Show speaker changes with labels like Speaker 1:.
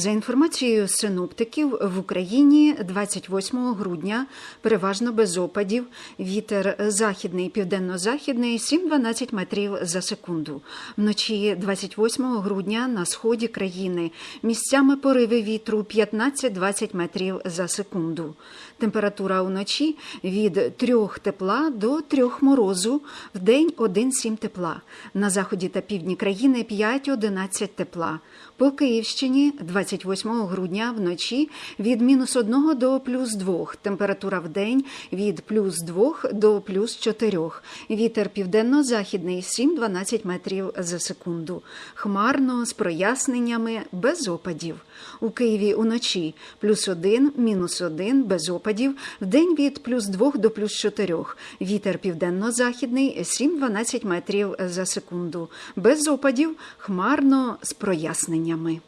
Speaker 1: За інформацією синоптиків, в Україні 28 грудня переважно без опадів. Вітер західний, південно-західний 7-12 метрів за секунду. Вночі 28 грудня на сході країни місцями пориви вітру 15-20 метрів за секунду. Температура уночі від 3 тепла до 3 морозу, в день 1-7 тепла. На заході та півдні країни 5-11 тепла. По Київщині 28 грудня вночі від мінус 1 до плюс 2. Температура в день від плюс 2 до плюс 4. Вітер південно-західний 7-12 метрів за секунду. Хмарно з проясненнями без опадів. У Києві уночі плюс 1, мінус 1 без опадів. В день від плюс 2 до плюс 4. Вітер південно-західний 7-12 метрів за секунду. Без опадів хмарно з проясненнями.